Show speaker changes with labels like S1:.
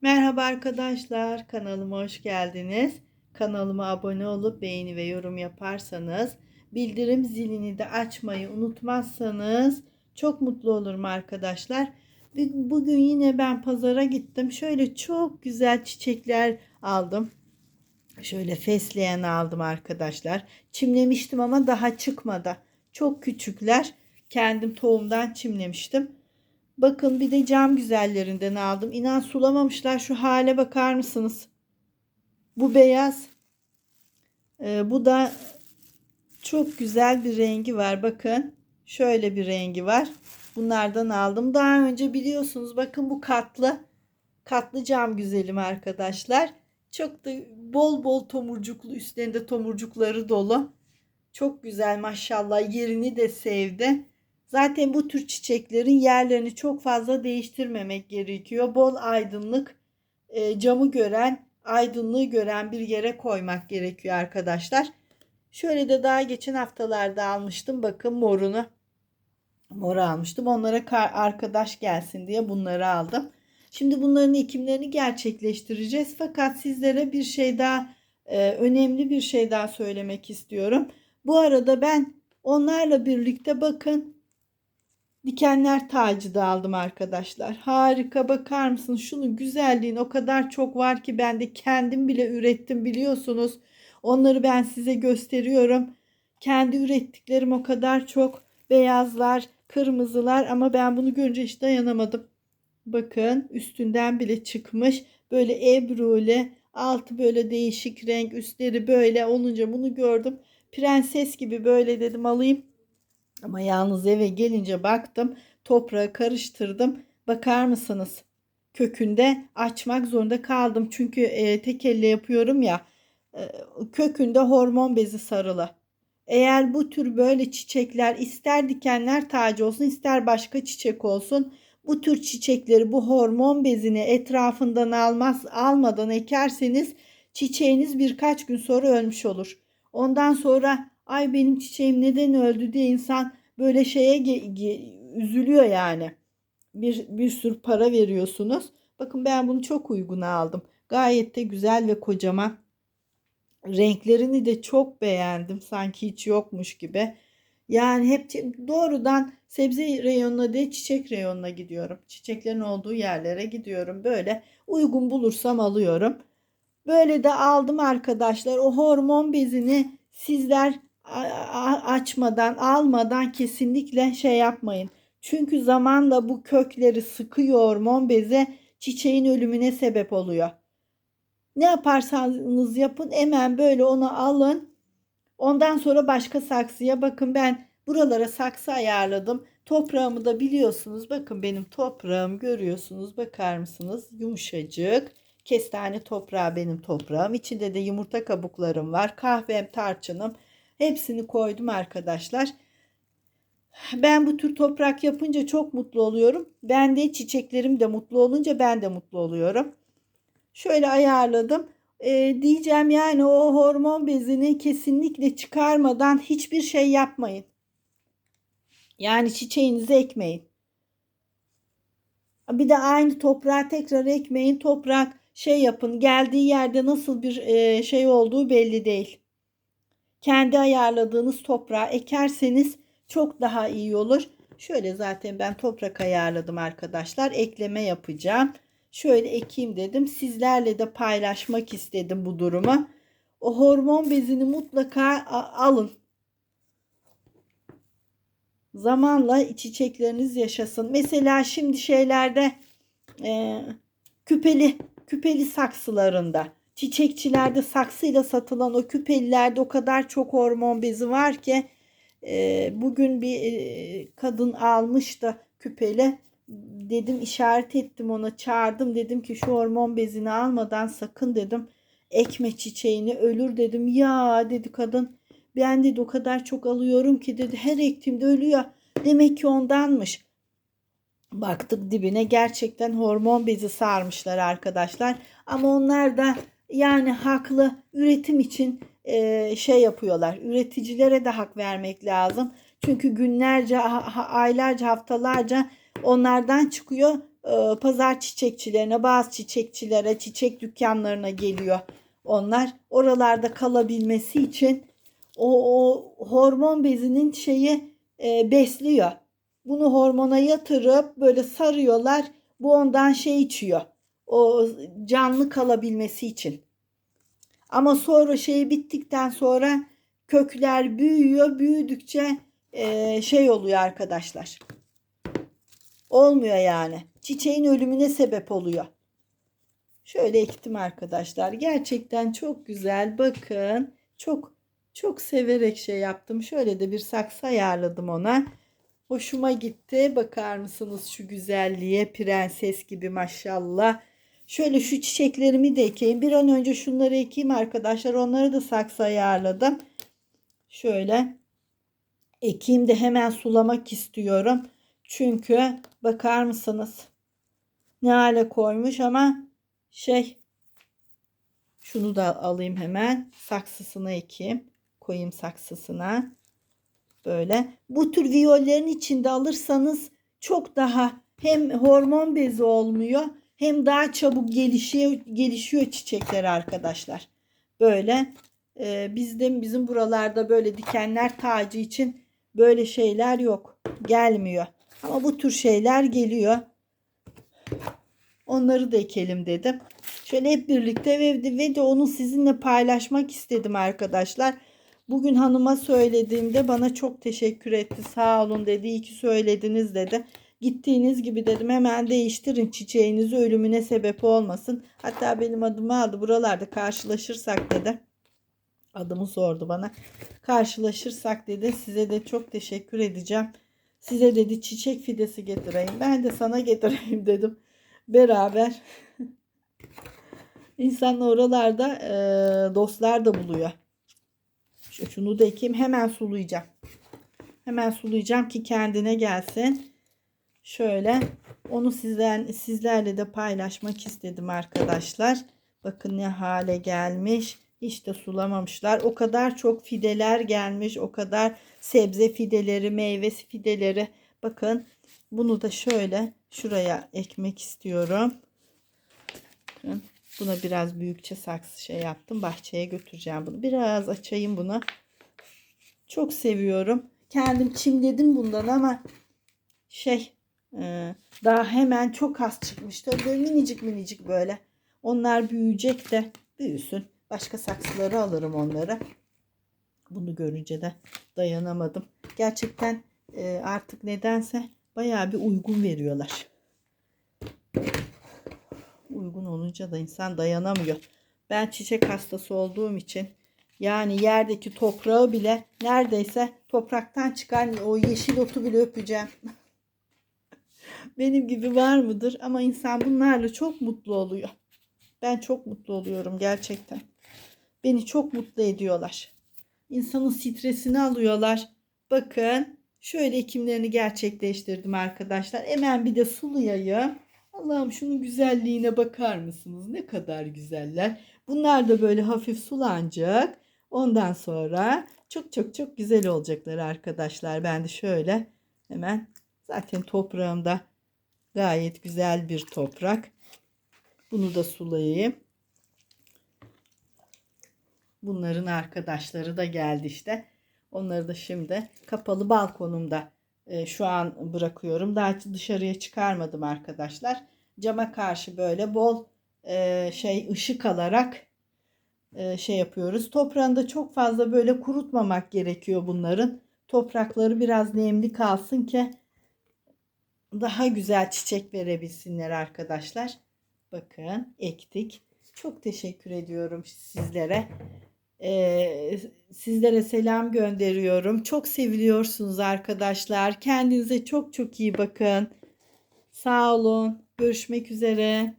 S1: Merhaba arkadaşlar, kanalıma hoş geldiniz. Kanalıma abone olup beğeni ve yorum yaparsanız, bildirim zilini de açmayı unutmazsanız çok mutlu olurum arkadaşlar. Bugün yine ben pazara gittim. Şöyle çok güzel çiçekler aldım. Şöyle fesleğen aldım arkadaşlar. Çimlemiştim ama daha çıkmadı. Çok küçükler. Kendim tohumdan çimlemiştim. Bakın bir de cam güzellerinden aldım. İnan sulamamışlar. Şu hale bakar mısınız? Bu beyaz. Ee, bu da çok güzel bir rengi var. Bakın. Şöyle bir rengi var. Bunlardan aldım. Daha önce biliyorsunuz bakın bu katlı. Katlı cam güzelim arkadaşlar. Çok da bol bol tomurcuklu üstlerinde tomurcukları dolu. Çok güzel maşallah yerini de sevdi. Zaten bu tür çiçeklerin yerlerini çok fazla değiştirmemek gerekiyor. Bol aydınlık e, camı gören, aydınlığı gören bir yere koymak gerekiyor arkadaşlar. Şöyle de daha geçen haftalarda almıştım. Bakın morunu. Mor almıştım. Onlara arkadaş gelsin diye bunları aldım. Şimdi bunların ekimlerini gerçekleştireceğiz. Fakat sizlere bir şey daha e, önemli bir şey daha söylemek istiyorum. Bu arada ben onlarla birlikte bakın dikenler tacı da aldım arkadaşlar. Harika bakar mısınız? Şunun güzelliğin o kadar çok var ki ben de kendim bile ürettim biliyorsunuz. Onları ben size gösteriyorum. Kendi ürettiklerim o kadar çok beyazlar, kırmızılar ama ben bunu görünce hiç dayanamadım. Bakın üstünden bile çıkmış. Böyle ebrule, altı böyle değişik renk, üstleri böyle olunca bunu gördüm. Prenses gibi böyle dedim alayım. Ama yalnız eve gelince baktım toprağı karıştırdım. Bakar mısınız? Kökünde açmak zorunda kaldım. Çünkü e, tek elle yapıyorum ya. E, kökünde hormon bezi sarılı. Eğer bu tür böyle çiçekler ister dikenler tacı olsun ister başka çiçek olsun bu tür çiçekleri bu hormon bezini etrafından almaz almadan ekerseniz çiçeğiniz birkaç gün sonra ölmüş olur. Ondan sonra ay benim çiçeğim neden öldü diye insan böyle şeye üzülüyor yani. Bir, bir sürü para veriyorsunuz. Bakın ben bunu çok uygun aldım. Gayet de güzel ve kocaman. Renklerini de çok beğendim. Sanki hiç yokmuş gibi. Yani hep doğrudan sebze reyonuna değil çiçek reyonuna gidiyorum. Çiçeklerin olduğu yerlere gidiyorum. Böyle uygun bulursam alıyorum. Böyle de aldım arkadaşlar. O hormon bezini sizler açmadan, almadan kesinlikle şey yapmayın. Çünkü zamanla bu kökleri sıkıyor hormon beze çiçeğin ölümüne sebep oluyor. Ne yaparsanız yapın hemen böyle onu alın. Ondan sonra başka saksıya bakın ben buralara saksı ayarladım. Toprağımı da biliyorsunuz. Bakın benim toprağım görüyorsunuz. Bakar mısınız? Yumuşacık. Kestane toprağı benim toprağım. İçinde de yumurta kabuklarım var. Kahvem, tarçınım. Hepsini koydum arkadaşlar. Ben bu tür toprak yapınca çok mutlu oluyorum. Ben de çiçeklerim de mutlu olunca ben de mutlu oluyorum. Şöyle ayarladım. Ee, diyeceğim yani o hormon bezini kesinlikle çıkarmadan hiçbir şey yapmayın. Yani çiçeğinizi ekmeyin. Bir de aynı toprağa tekrar ekmeyin. Toprak şey yapın. Geldiği yerde nasıl bir e, şey olduğu belli değil kendi ayarladığınız toprağa ekerseniz çok daha iyi olur. Şöyle zaten ben toprak ayarladım arkadaşlar. Ekleme yapacağım. Şöyle ekeyim dedim. Sizlerle de paylaşmak istedim bu durumu. O hormon bezini mutlaka alın. Zamanla çiçekleriniz yaşasın. Mesela şimdi şeylerde e, küpeli küpeli saksılarında çiçekçilerde saksıyla satılan o küpelilerde o kadar çok hormon bezi var ki e, bugün bir e, kadın almış da küpeli dedim işaret ettim ona çağırdım. Dedim ki şu hormon bezini almadan sakın dedim ekme çiçeğini ölür dedim. Ya dedi kadın ben dedi o kadar çok alıyorum ki dedi her ektiğimde ölüyor. Demek ki ondanmış. Baktık dibine gerçekten hormon bezi sarmışlar arkadaşlar. Ama onlar da yani haklı üretim için e, şey yapıyorlar. Üreticilere de hak vermek lazım. Çünkü günlerce, aylarca, haftalarca onlardan çıkıyor. e, pazar çiçekçilerine, bazı çiçekçilere, çiçek dükkanlarına geliyor. Onlar oralarda kalabilmesi için o, o hormon bezinin şeyi e, besliyor. Bunu hormona yatırıp böyle sarıyorlar. Bu ondan şey içiyor. O canlı kalabilmesi için. Ama sonra şey bittikten sonra kökler büyüyor. Büyüdükçe e, şey oluyor arkadaşlar. Olmuyor yani. Çiçeğin ölümüne sebep oluyor. Şöyle ektim arkadaşlar. Gerçekten çok güzel. Bakın. Çok çok severek şey yaptım. Şöyle de bir saksı ayarladım ona. Hoşuma gitti. Bakar mısınız şu güzelliğe? Prenses gibi maşallah. Şöyle şu çiçeklerimi de ekeyim. Bir an önce şunları ekeyim arkadaşlar. Onları da saksı ayarladım. Şöyle ekeyim de hemen sulamak istiyorum. Çünkü bakar mısınız? Ne hale koymuş ama şey şunu da alayım hemen saksısına ekeyim. Koyayım saksısına. Böyle. Bu tür viyollerin içinde alırsanız çok daha hem hormon bezi olmuyor hem daha çabuk gelişiyor, gelişiyor çiçekler arkadaşlar. Böyle e, bizde bizim buralarda böyle dikenler tacı için böyle şeyler yok. Gelmiyor. Ama bu tür şeyler geliyor. Onları da ekelim dedim. Şöyle hep birlikte ve ve de onu sizinle paylaşmak istedim arkadaşlar. Bugün hanıma söylediğimde bana çok teşekkür etti. Sağ olun dedi. İyi ki söylediniz dedi. Gittiğiniz gibi dedim hemen değiştirin çiçeğinizi ölümüne sebep olmasın. Hatta benim adımı aldı buralarda karşılaşırsak dedi. Adımı sordu bana. Karşılaşırsak dedi size de çok teşekkür edeceğim. Size dedi çiçek fidesi getireyim. Ben de sana getireyim dedim. Beraber. İnsan oralarda e, dostlar da buluyor. Şunu da ekeyim. Hemen sulayacağım. Hemen sulayacağım ki kendine gelsin. Şöyle onu sizden sizlerle de paylaşmak istedim arkadaşlar. Bakın ne hale gelmiş. Hiç de sulamamışlar. O kadar çok fideler gelmiş. O kadar sebze fideleri, meyve fideleri. Bakın bunu da şöyle şuraya ekmek istiyorum. Bakın buna biraz büyükçe saksı şey yaptım. Bahçeye götüreceğim bunu. Biraz açayım bunu. Çok seviyorum. Kendim çimledim bundan ama şey daha hemen çok az çıkmıştı. Böyle minicik minicik böyle. Onlar büyüyecek de büyüsün. Başka saksıları alırım onlara. Bunu görünce de dayanamadım. Gerçekten e, artık nedense bayağı bir uygun veriyorlar. Uygun olunca da insan dayanamıyor. Ben çiçek hastası olduğum için yani yerdeki toprağı bile neredeyse topraktan çıkan o yeşil otu bile öpeceğim. Benim gibi var mıdır? Ama insan bunlarla çok mutlu oluyor. Ben çok mutlu oluyorum gerçekten. Beni çok mutlu ediyorlar. İnsanın stresini alıyorlar. Bakın şöyle ekimlerini gerçekleştirdim arkadaşlar. Hemen bir de sulayayım. Allah'ım şunun güzelliğine bakar mısınız? Ne kadar güzeller. Bunlar da böyle hafif sulanacak. Ondan sonra çok çok çok güzel olacaklar arkadaşlar. Ben de şöyle hemen zaten toprağımda gayet güzel bir toprak. Bunu da sulayayım. Bunların arkadaşları da geldi işte. Onları da şimdi kapalı balkonumda e, şu an bırakıyorum. Daha dışarıya çıkarmadım arkadaşlar. Cama karşı böyle bol e, şey ışık alarak e, şey yapıyoruz. Toprağında çok fazla böyle kurutmamak gerekiyor bunların. Toprakları biraz nemli kalsın ki daha güzel çiçek verebilsinler arkadaşlar. Bakın ektik. Çok teşekkür ediyorum sizlere. Ee, sizlere selam gönderiyorum. Çok seviliyorsunuz arkadaşlar. Kendinize çok çok iyi bakın. Sağ olun. Görüşmek üzere.